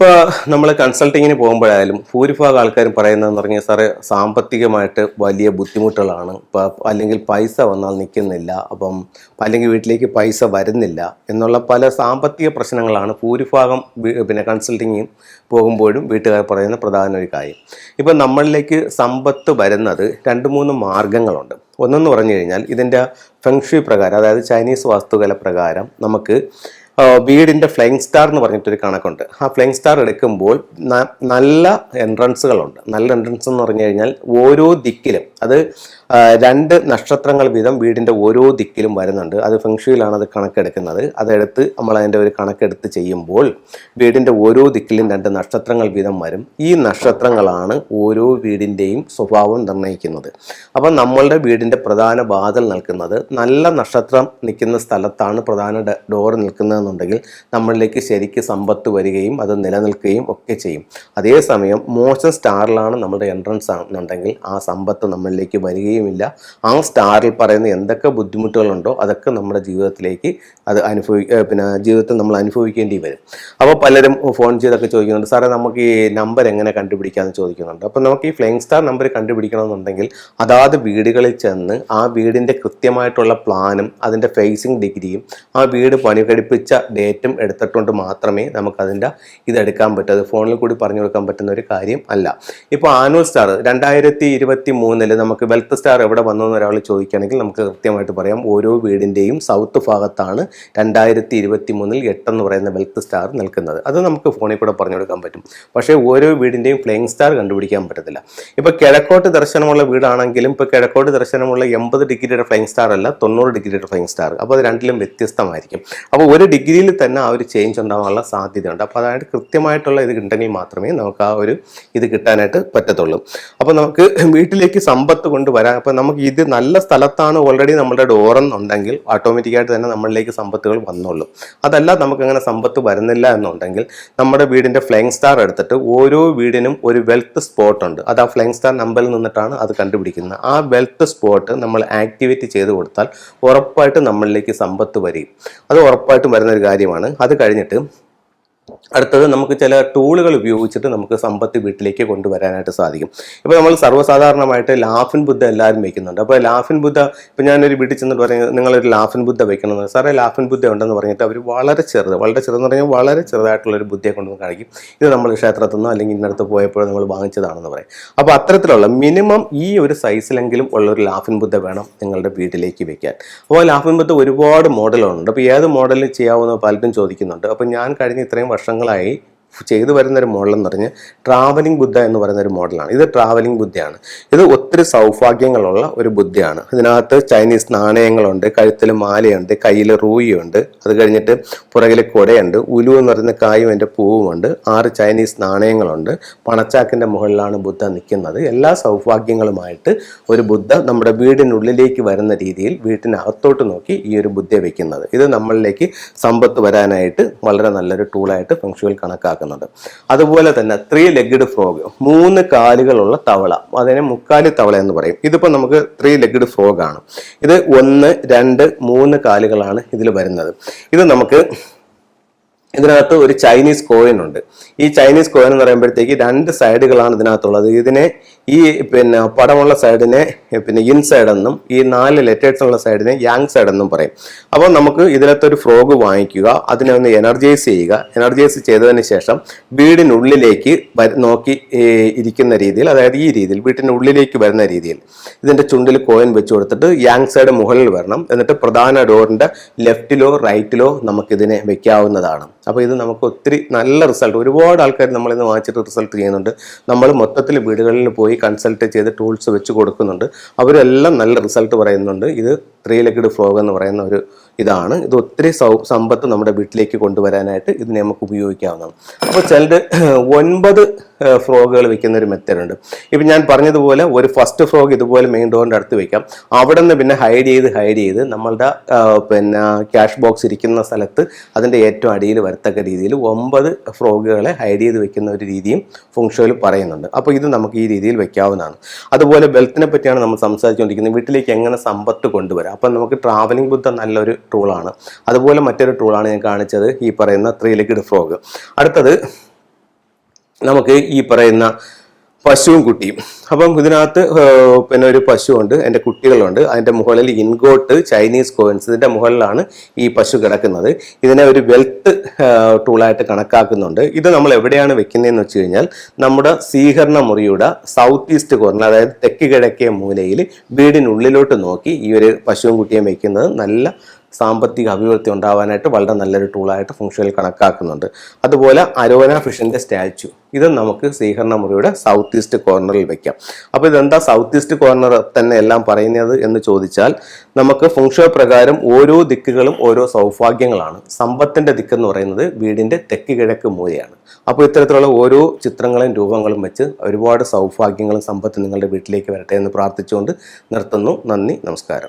ഇപ്പോൾ നമ്മൾ കൺസൾട്ടിങ്ങിന് പോകുമ്പോഴായാലും ഭൂരിഭാഗം ആൾക്കാരും പറയുന്നതെന്ന് പറഞ്ഞാൽ സാറേ സാമ്പത്തികമായിട്ട് വലിയ ബുദ്ധിമുട്ടുകളാണ്. ഇപ്പോൾ അല്ലെങ്കിൽ പൈസ വന്നാൽ നിൽക്കുന്നില്ല അപ്പം അല്ലെങ്കിൽ വീട്ടിലേക്ക് പൈസ വരുന്നില്ല എന്നുള്ള പല സാമ്പത്തിക പ്രശ്നങ്ങളാണ് ഭൂരിഭാഗം പിന്നെ കൺസൾട്ടിങ്ങിന് പോകുമ്പോഴും വീട്ടുകാർ പറയുന്ന പ്രധാന ഒരു കാര്യം. ഇപ്പം നമ്മളിലേക്ക് സമ്പത്ത് വരുന്നത് രണ്ട് മൂന്ന് മാർഗങ്ങളുണ്ട്. ഒന്നെന്ന് പറഞ്ഞു കഴിഞ്ഞാൽ ഇതിന്റെ ഫെങ്ഷി പ്രകാരം അതായത് ചൈനീസ് വാസ്തുകല പ്രകാരം നമുക്ക് വീടിന്റെ ഫ്ലൈങ് സ്റ്റാർ എന്ന് പറഞ്ഞിട്ടൊരു കണക്കുണ്ട്. ആ ഫ്ലൈങ് സ്റ്റാർ എടുക്കുമ്പോൾ നല്ല എൻട്രൻസുകളുണ്ട് നല്ല എൻട്രൻസ് എന്ന് പറഞ്ഞു കഴിഞ്ഞാൽ ഓരോ ദിക്കിലും. അത് രണ്ട് നക്ഷത്രങ്ങൾ വീതം വീടിന്റെ ഓരോ ദിക്കിലും വരുന്നുണ്ട്. അത് ഫെങ്ഷുയിലാണ് അത് കണക്കെടുക്കുന്നത്. അതെടുത്ത് നമ്മൾ അതിന്റെ ഒരു കണക്കെടുത്ത് ചെയ്യുമ്പോൾ വീടിന്റെ ഓരോ ദിക്കിലും രണ്ട് നക്ഷത്രങ്ങൾ വീതം വരും. ഈ നക്ഷത്രങ്ങളാണ് ഓരോ വീടിന്റെയും സ്വഭാവം നിർണയിക്കുന്നത്. അപ്പം നമ്മളുടെ വീടിന്റെ പ്രധാന വാതിൽ നിൽക്കുന്നത് നല്ല നക്ഷത്രം നിൽക്കുന്ന സ്ഥലത്താണ് പ്രധാന ഡോർ നിൽക്കുന്നതെന്നുണ്ടെങ്കിൽ നമ്മളിലേക്ക് ശരിക്ക് സമ്പത്ത് വരികയും അത് നിലനിൽക്കുകയും ഒക്കെ ചെയ്യും. അതേസമയം മോശം സ്റ്റാറിലാണ് നമ്മുടെ എൻട്രൻസ് ആണെന്നുണ്ടെങ്കിൽ ആ സമ്പത്ത് നമ്മളിലേക്ക് വരികയുമില്ല ആ സ്റ്റാറിൽ പറയുന്ന എന്തൊക്കെ ബുദ്ധിമുട്ടുകളുണ്ടോ അതൊക്കെ നമ്മുടെ ജീവിതത്തിലേക്ക് അത് അനുഭവി പിന്നെ ജീവിതത്തിൽ നമ്മൾ അനുഭവിക്കേണ്ടി വരും. അപ്പോൾ പലരും ഫോൺ ചെയ്തൊക്കെ ചോദിക്കുന്നുണ്ട് സാറേ നമുക്ക് ഈ നമ്പർ എങ്ങനെ കണ്ടുപിടിക്കാമെന്ന് ചോദിക്കുന്നുണ്ട്. അപ്പോൾ നമുക്ക് ഈ ഫ്ലൈങ് സ്റ്റാർ നമ്പർ കണ്ടുപിടിക്കണമെന്നുണ്ടെങ്കിൽ അതാത് വീടുകളിൽ ചെന്ന് ആ വീടിന്റെ കൃത്യമായിട്ടുള്ള പ്ലാനും അതിന്റെ ഫേസിങ് ഡിഗ്രിയും ആ വീട് പണി കഴിപ്പിച്ച ഡേറ്റും എടുത്തിട്ടുണ്ട് മാത്രമേ നമുക്കതിന്റെ ഇതെടുക്കാൻ പറ്റൂ. അത് ഫോണിൽ കൂടി പറഞ്ഞു കൊടുക്കാൻ പറ്റുന്ന ഒരു കാര്യം അല്ല. ഇപ്പോൾ ആനുവൽ സ്റ്റാർ രണ്ടായിരത്തി ഇരുപത്തി മൂന്നിൽ നമുക്ക് വെൽത്ത് സ്റ്റാർ എവിടെ വന്നു എന്ന് ഒരാൾ ചോദിക്കുകയാണെങ്കിൽ നമുക്ക് കൃത്യമായിട്ട് പറയാം. ഓരോ വീടിന്റെയും സൗത്ത് ഭാഗത്താണ് രണ്ടായിരത്തി ഇരുപത്തി മൂന്നിൽ എട്ടെന്ന് പറയുന്ന വെൽത്ത് സ്റ്റാർ നിൽക്കുന്നത്. അത് നമുക്ക് ഫോണിൽ കൂടെ പറഞ്ഞു കൊടുക്കാൻ പറ്റും. പക്ഷേ ഓരോ വീടിന്റെയും ഫ്ലെയിങ് സ്റ്റാർ കണ്ടുപിടിക്കാൻ പറ്റത്തില്ല. ഇപ്പോൾ കിഴക്കോട്ട് ദർശനമുള്ള വീടാണെങ്കിലും ഇപ്പോൾ കിഴക്കോട്ട് ദർശനമുള്ള എൺപത് ഡിഗ്രിയുടെ ഫ്ലെയിങ് സ്റ്റാർ അല്ല തൊണ്ണൂറ് ഡിഗ്രിയുടെ ഫ്ലെയിങ് സ്റ്റാർ അപ്പോൾ അത് രണ്ടിലും വ്യത്യസ്തമായിരിക്കും. അപ്പോൾ ഒരു ഡിഗ്രിയിൽ തന്നെ ആ ഒരു ചേഞ്ച് ഉണ്ടാകാനുള്ള സാധ്യതയുണ്ട്. അപ്പോൾ അതായത് കൃത്യമായിട്ടുള്ള ഇത് ഉണ്ടെങ്കിൽ മാത്രമേ നമുക്ക് ആ ഒരു ഇത് കിട്ടാനായിട്ട് പറ്റത്തുള്ളൂ. അപ്പോൾ നമുക്ക് വീട്ടിലേക്ക് സമ്പത്ത് കൊണ്ടുവരാൻ അപ്പോൾ നമുക്ക് ഇത് നല്ല സ്ഥലത്താണ് ഓൾറെഡി നമ്മുടെ ഡോറെന്നുണ്ടെങ്കിൽ ഓട്ടോമാറ്റിക്കായിട്ട് തന്നെ നമ്മളിലേക്ക് സമ്പത്തുകൾ വന്നോളും അതല്ല നമുക്കങ്ങനെ സമ്പത്ത് വരുന്നില്ല എന്നുണ്ടെങ്കിൽ നമ്മുടെ വീടിന്റെ ഫ്ലൈങ് സ്റ്റാർ എടുത്തിട്ട് ഓരോ വീടിനും ഒരു വെൽത്ത് സ്പോട്ട് ഉണ്ട്. അത് ആ ഫ്ലൈങ് സ്റ്റാർ നമ്പറിൽ നിന്നിട്ടാണ് അത് കണ്ടുപിടിക്കുന്നത്. ആ വെൽത്ത് സ്പോട്ട് നമ്മൾ ആക്ടിവേറ്റ് ചെയ്ത് കൊടുത്താൽ ഉറപ്പായിട്ടും നമ്മളിലേക്ക് സമ്പത്ത് വരും അത് ഉറപ്പായിട്ടും വരുന്ന ഒരു കാര്യമാണ്. അത് കഴിഞ്ഞിട്ട് അടുത്തത് നമുക്ക് ചില ടൂളുകൾ ഉപയോഗിച്ചിട്ട് നമുക്ക് സമ്പത്ത് വീട്ടിലേക്ക് കൊണ്ടുവരാനായിട്ട് സാധിക്കും. ഇപ്പോൾ നമ്മൾ സർവസാധാരണമായിട്ട് ലാഫിൻ ബുദ്ധ എല്ലാവരും വെക്കുന്നുണ്ട്. അപ്പോൾ ലാഫിൻ ബുദ്ധ ഇപ്പോൾ ഞാനൊരു വീട്ടിൽ ചെന്നിട്ട് പറയുന്നത് നിങ്ങളൊരു ലാഫിൻ ബുദ്ധ വെക്കണം എന്ന് സാറേ ലാഫിൻ ബുദ്ധ ഉണ്ടെന്ന് പറഞ്ഞിട്ട് അവർ വളരെ ചെറുത് വളരെ ചെറുതെന്ന് പറഞ്ഞാൽ വളരെ ചെറുതായിട്ടുള്ളൊരു ബുദ്ധിയെ കൊണ്ടുവന്ന് കാണിക്കും. ഇത് നമ്മൾ ക്ഷേത്രത്തിൽ നിന്നോ അല്ലെങ്കിൽ ഇന്നടത്ത് പോയപ്പോൾ നമ്മൾ വാങ്ങിച്ചതാണെന്ന് പറയും. അപ്പോൾ അത്തരത്തിലുള്ള മിനിമം ഈ ഒരു സൈസിലെങ്കിലും ഉള്ളൊരു ലാഫിൻ ബുദ്ധ വേണം നിങ്ങളുടെ വീട്ടിലേക്ക് വെക്കാൻ. അപ്പോൾ ലാഫിൻ ബുദ്ധ ഒരുപാട് മോഡലുകളുണ്ട് അപ്പോൾ ഏത് മോഡലിൽ ചെയ്യാവുന്ന പലരും ചോദിക്കുന്നുണ്ട്. അപ്പോൾ ഞാൻ കഴിഞ്ഞ ഇത്രയും വർഷങ്ങളായി ചെയ്തു വരുന്ന ഒരു മോഡൽ എന്ന് പറഞ്ഞ് ട്രാവലിംഗ് ബുദ്ധ എന്ന് പറയുന്ന ഒരു മോഡലാണ്. ഇത് ട്രാവലിംഗ് ബുദ്ധയാണ്. ഇത് ഒത്തിരി സൗഭാഗ്യങ്ങളുള്ള ഒരു ബുദ്ധിയാണ്. ഇതിനകത്ത് ചൈനീസ് നാണയങ്ങളുണ്ട് കഴുത്തിൽ മാലയുണ്ട് കയ്യിൽ റൂയിയുണ്ട് അത് കഴിഞ്ഞിട്ട് പുറകിൽ കുടയുണ്ട് ഉലു എന്ന് പറയുന്ന കായും എന്റെ പൂവുമുണ്ട് ആറ് ചൈനീസ് നാണയങ്ങളുണ്ട് പണച്ചാക്കിന്റെ മുകളിലാണ് ബുദ്ധ നിൽക്കുന്നത്. എല്ലാ സൗഭാഗ്യങ്ങളുമായിട്ട് ഒരു ബുദ്ധ നമ്മുടെ വീടിനുള്ളിലേക്ക് വരുന്ന രീതിയിൽ വീട്ടിനകത്തോട്ട് നോക്കി ഈ ഒരു ബുദ്ധ വയ്ക്കുന്നത് ഇത് നമ്മളിലേക്ക് സമ്പത്ത് വരാനായിട്ട് വളരെ നല്ലൊരു ടൂളായിട്ട് ഫംഗ്ഷുവൽ കണക്കാക്കുന്നുണ്ട് അതുപോലെ തന്നെ ത്രീ ലെഗ്ഡ് ഫ്രോഗ് മൂന്ന് കാലുകളുള്ള തവള അതിനെ മുക്കാലി തവള എന്ന് പറയും. ഇതിപ്പോൾ നമുക്ക് ത്രീ ലെഗ്ഡ് ഫ്രോഗ് ആണ്. ഇത് ഒന്ന് രണ്ട് മൂന്ന് കാലുകളാണ് ഇതിൽ വരുന്നത്. ഇത് നമുക്ക് ഇതിനകത്ത് ഒരു ചൈനീസ് കോയിൻ ഉണ്ട്. ഈ ചൈനീസ് കോയിൻ എന്ന് പറയുമ്പോഴത്തേക്ക് രണ്ട് സൈഡുകളാണ് ഇതിനകത്തുള്ളത്. ഇതിനെ ഈ പിന്നെ പടമുള്ള സൈഡിനെ പിന്നെ ഇൻസൈഡ് എന്നും ഈ നാല് ലെറ്റേഴ്സ് ഉള്ള സൈഡിനെ യാങ് സൈഡ് എന്നും പറയും. അപ്പോൾ നമുക്ക് ഇതിനകത്ത് ഒരു ഫ്രോഗ് വാങ്ങിക്കുക. അതിനെ ഒന്ന് എനർജൈസ് ചെയ്യുക. എനർജൈസ് ചെയ്തതിന് ശേഷം വീടിനുള്ളിലേക്ക് നോക്കി ഇരിക്കുന്ന രീതിയിൽ അതായത് ഈ രീതിയിൽ വീട്ടിന്റെ ഉള്ളിലേക്ക് വരുന്ന രീതിയിൽ ഇതിന്റെ ചുണ്ടിൽ കോയിൻ വെച്ച് കൊടുത്തിട്ട് യാങ് സൈഡ് മുകളിൽ വരണം. എന്നിട്ട് പ്രധാന ഡോറിന്റെ ലെഫ്റ്റിലോ റൈറ്റിലോ നമുക്കിതിനെ വെക്കാവുന്നതാണ്. അപ്പോൾ ഇത് നമുക്ക് ഒത്തിരി നല്ല റിസൾട്ട് ഒരുപാട് ആൾക്കാർ നമ്മളിന്ന് വാങ്ങിച്ചിട്ട് റിസൾട്ട് ചെയ്യുന്നുണ്ട്. നമ്മൾ മൊത്തത്തിൽ വീടുകളിൽ പോയി കൺസൾട്ട് ചെയ്ത് ടൂൾസ് വെച്ച് കൊടുക്കുന്നുണ്ട്. അവരെല്ലാം നല്ല റിസൾട്ട് പറയുന്നുണ്ട്. ഇത് ത്രീ ലക്കഡ് ഫ്ലോഗ് എന്ന് പറയുന്ന ഒരു ഇതാണ്. ഇത് ഒത്തിരി സൗ സമ്പത്ത് നമ്മുടെ വീട്ടിലേക്ക് കൊണ്ടുവരാനായിട്ട് ഇതിനെ നമുക്ക് ഉപയോഗിക്കാവുന്നതാണ്. അപ്പോൾ ചിലത് ഒൻപത് ഫ്രോഗുകൾ വെക്കുന്ന ഒരു മെത്തേഡ് ഉണ്ട് ഇപ്പം ഞാൻ പറഞ്ഞതുപോലെ ഒരു ഫസ്റ്റ് ഫ്രോഗ് ഇതുപോലെ മെയിൻ ഡോറിന്റെ അടുത്ത് വെക്കാം. അവിടെ നിന്ന് പിന്നെ ഹൈഡ് ചെയ്ത് ഹൈഡ് ചെയ്ത് നമ്മളുടെ പിന്നെ ക്യാഷ് ബോക്സ് ഇരിക്കുന്ന സ്ഥലത്ത് അതിന്റെ ഏറ്റവും അടിയിൽ വരത്തക്ക രീതിയിൽ ഒമ്പത് ഫ്രോഗുകളെ ഹൈഡ് ചെയ്ത് വെക്കുന്ന ഒരു രീതിയും ഫുങ്ഷോയിൽ പറയുന്നുണ്ട്. അപ്പോൾ ഇത് നമുക്ക് ഈ രീതിയിൽ വെക്കാവുന്നതാണ്. അതുപോലെ വെൽത്തിനെ പറ്റിയാണ് നമ്മൾ സംസാരിച്ചുകൊണ്ടിരിക്കുന്നത്. വീട്ടിലേക്ക് എങ്ങനെ സമ്പത്ത് കൊണ്ടുവരാം? അപ്പം നമുക്ക് ട്രാവലിംഗ് ബുദ്ധ നല്ലൊരു ടൂളാണ്. അതുപോലെ മറ്റൊരു ടൂളാണ് ഞാൻ കാണിച്ചത് ഈ പറയുന്ന ത്രീ ലെഗഡ് ഫ്രോഗ്. അടുത്തത് നമുക്ക് ഈ പറയുന്ന പശുവും കുട്ടിയും. അപ്പം ഇതിനകത്ത് പിന്നെ ഒരു പശുവുണ്ട് എന്റെ കുട്ടികളുണ്ട്. അതിന്റെ മുകളിൽ ഇൻഗോട്ട് ചൈനീസ് കോയിൻസ്. ഇതിന്റെ മുകളിലാണ് ഈ പശു കിടക്കുന്നത്. ഇതിനെ ഒരു വെൽത്ത് ടൂളായിട്ട് കണക്കാക്കുന്നുണ്ട്. ഇത് നമ്മൾ എവിടെയാണ് വെക്കുന്നതെന്ന് വെച്ച് കഴിഞ്ഞാൽ നമ്മുടെ സ്വീകരണ മുറിയുടെ സൗത്ത് ഈസ്റ്റ് കോർണർ അതായത് തെക്ക് കിഴക്കേ മൂലയിൽ വീടിനുള്ളിലോട്ട് നോക്കി ഈ ഒരു പശുവും കുട്ടിയും വെക്കുന്നത് നല്ല സാമ്പത്തിക അഭിവൃദ്ധി ഉണ്ടാവാനായിട്ട് വളരെ നല്ലൊരു ടൂളായിട്ട് ഫംഗ്ഷനിൽ കണക്കാക്കുന്നുണ്ട്. അതുപോലെ അരോന ഫിഷിന്റെ സ്റ്റാച്ചു. ഇത് നമുക്ക് സ്വീകരണ മുറിയുടെ സൗത്ത് ഈസ്റ്റ് കോർണറിൽ വെക്കാം. അപ്പോൾ ഇതെന്താ സൗത്ത് ഈസ്റ്റ് കോർണർ തന്നെ എല്ലാം പറയുന്നത് എന്ന് ചോദിച്ചാൽ നമുക്ക് ഫംഗ്ഷൻ പ്രകാരം ഓരോ ദിക്കുകളും ഓരോ സൗഭാഗ്യങ്ങളാണ്. സമ്പത്തിന്റെ ദിക്കെന്ന് പറയുന്നത് വീടിന്റെ തെക്ക് കിഴക്ക് മൂലയാണ്. അപ്പോൾ ഇത്തരത്തിലുള്ള ഓരോ ചിത്രങ്ങളും രൂപങ്ങളും വെച്ച് ഒരുപാട് സൗഭാഗ്യങ്ങളും സമ്പത്ത് നിങ്ങളുടെ വീട്ടിലേക്ക് വരട്ടെ എന്ന് പ്രാർത്ഥിച്ചുകൊണ്ട് നിർത്തുന്നു. നന്ദി നമസ്കാരം.